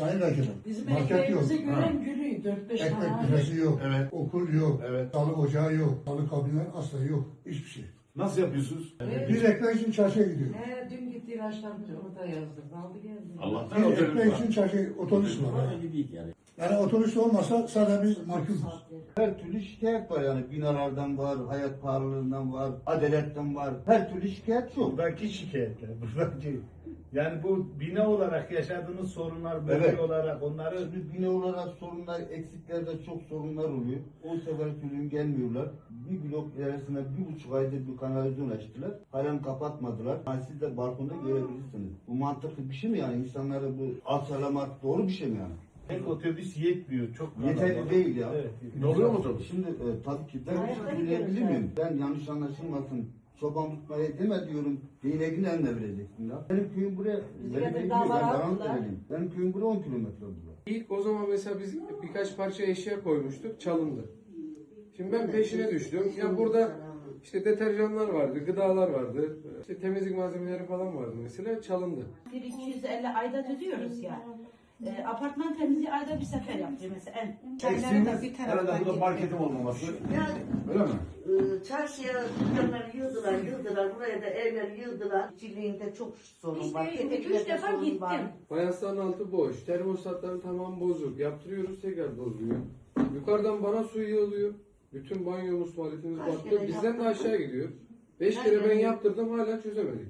Sayın Vekilim, Bizim market yok. ekmeğimizi gören gülüyor. Dört beş Ekmek tane. büfesi yok, Evet. okul yok, Evet. sağlık ocağı yok, sağlık kabinleri asla yok, hiçbir şey. Nasıl yapıyorsunuz? Evet. Bir ekmek için çarşıya gidiyor. He, dün gitti ilaçlarını onu da yazdım. Aldı geldi. Allah'tan Bir ekmek var. için çarşı otobüs var. Yani. yani. yani otobüs olmasa sadece biz mahkumuz. Her türlü şikayet var yani binalardan var, hayat pahalılığından var, adaletten var. Her türlü şikayet çok. Buradaki şikayetler, buradaki yani bu bina olarak yaşadığınız sorunlar, bölge Evet. olarak onları Şimdi bina olarak sorunlar, eksiklerde çok sorunlar oluyor. O sefer türlü gelmiyorlar. Bir blok ilerisinde bir buçuk aydır bir kanalizasyon açtılar. Halen kapatmadılar. Yani siz de balkonda görebilirsiniz. Bu mantıklı bir şey mi yani? İnsanlara bu alçalamak doğru bir şey mi yani? tek otobüs yetmiyor. Çok Yeterli değil ya. Evet. Doluyor mu otobüs? Şimdi e, tabii ki ben bir şey söyleyebilir miyim? Ben yanlış anlaşılmasın. Çoban tutmaya deme diyorum. Değneğin eline vereceksin ya. Benim köyüm buraya. Benim köyüm buraya. Ankara'lıyım. Benim köyüm buraya 10 kilometre buraya. İlk o zaman mesela biz birkaç parça eşya koymuştuk, çalındı. Şimdi ben peşine düştüm. Ya burada işte deterjanlar vardı, gıdalar vardı, işte temizlik malzemeleri falan vardı mesela çalındı. Bir 250 ayda ödüyoruz ya. E, apartman temizliği ayda bir sefer yapıyor mesela. En, Eksiğimiz herhalde burada marketin olmaması. Yani Öyle mi? e, çarşıya dükkanları yığdılar, yığdılar. Buraya da evleri yığdılar. İşçiliğinde çok sorun var. İşte üç defa sorun gittim. var. Fayansların altı boş, termosatların tamam bozuk. Yaptırıyoruz tekrar bozuluyor. Yukarıdan bana su yığılıyor. Bütün banyomuz, tuvaletimiz Kaç battı. kere Bizden de yaptın? aşağı gidiyor. Beş Kaç kere ben kere? yaptırdım hala çözemedik.